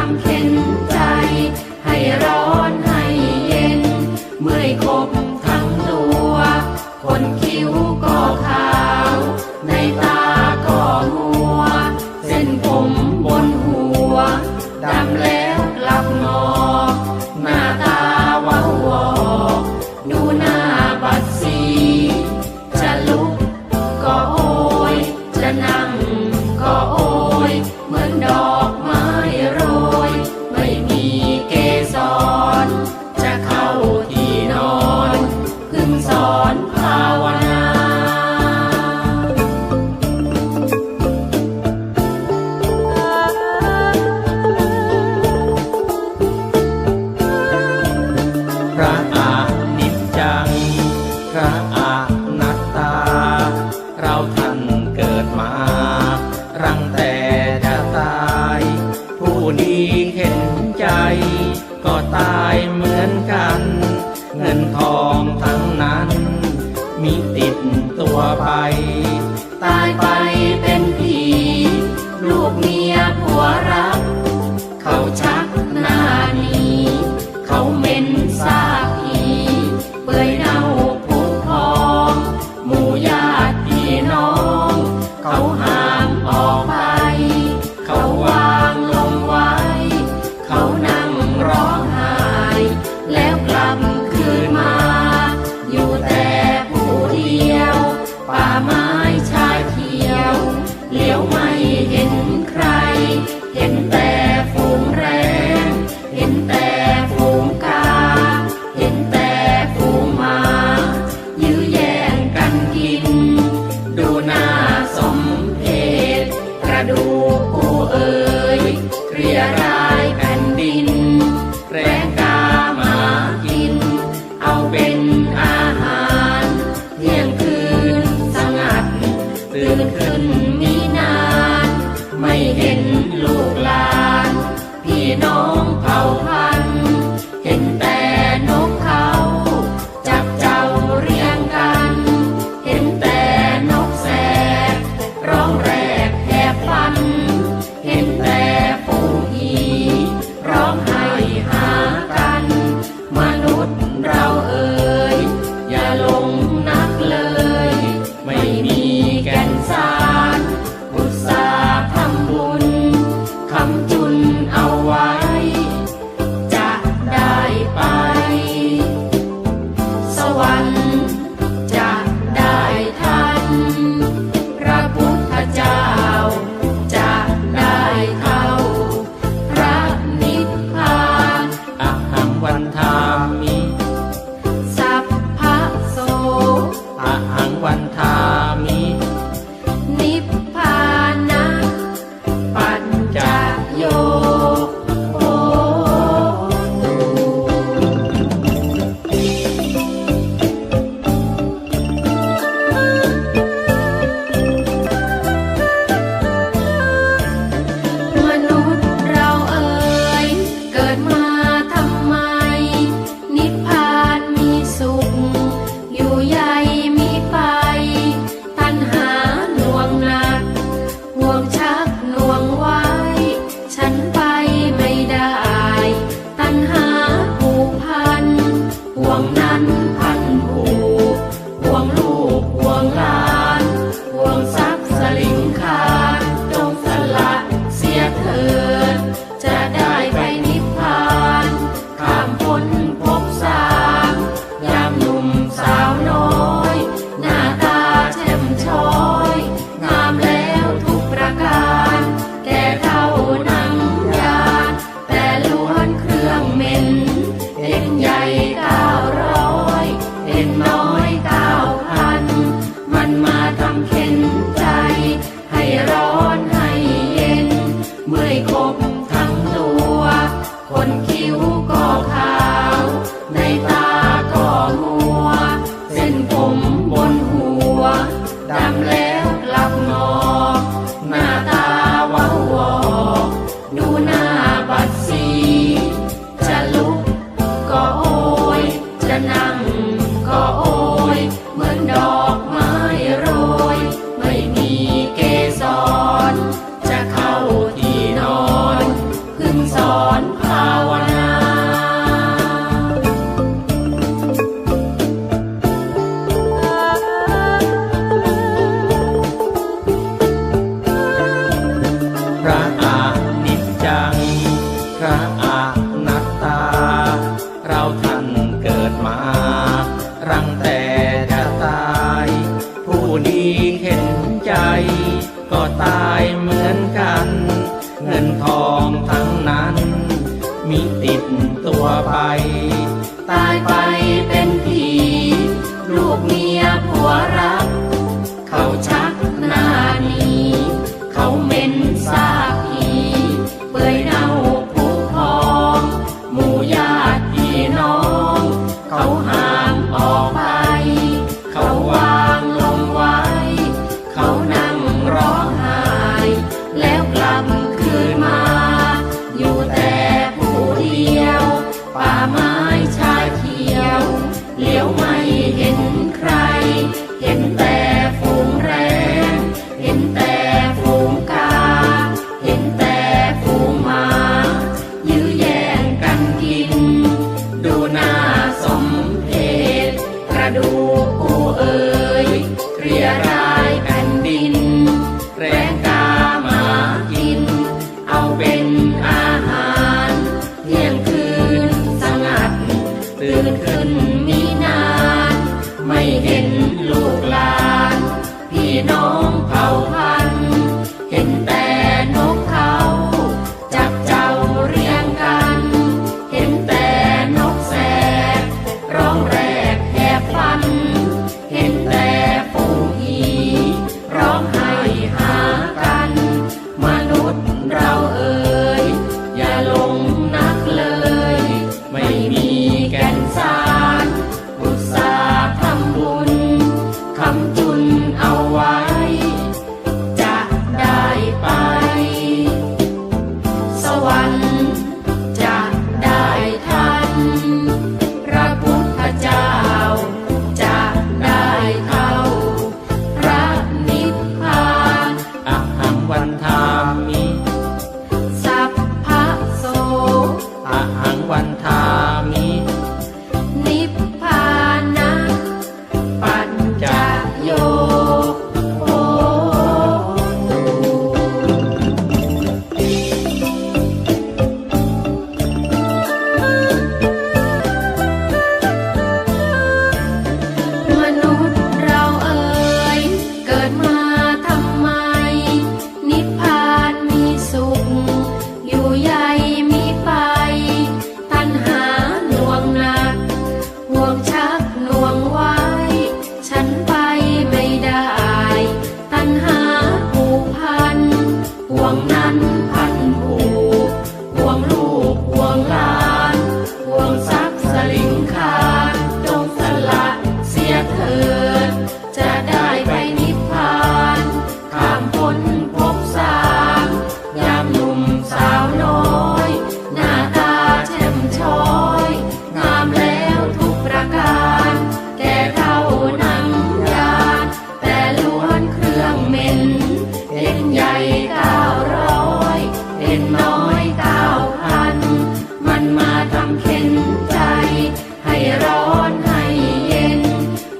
pumpkin. อานัตตา เราท่านเกิดมา รังแต่จะตาย ผู้นี้เห็นใจ ก็ตายเหมือนกัน เงินทองทั้งนั้น มีติดตัวไป in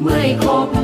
ไม่ครบ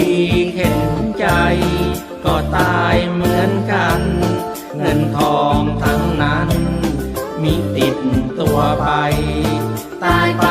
ดีเห็นใจ ก็ตายเหมือนกัน เงินทองทั้งนั้น มีติดตัวไป ตายไป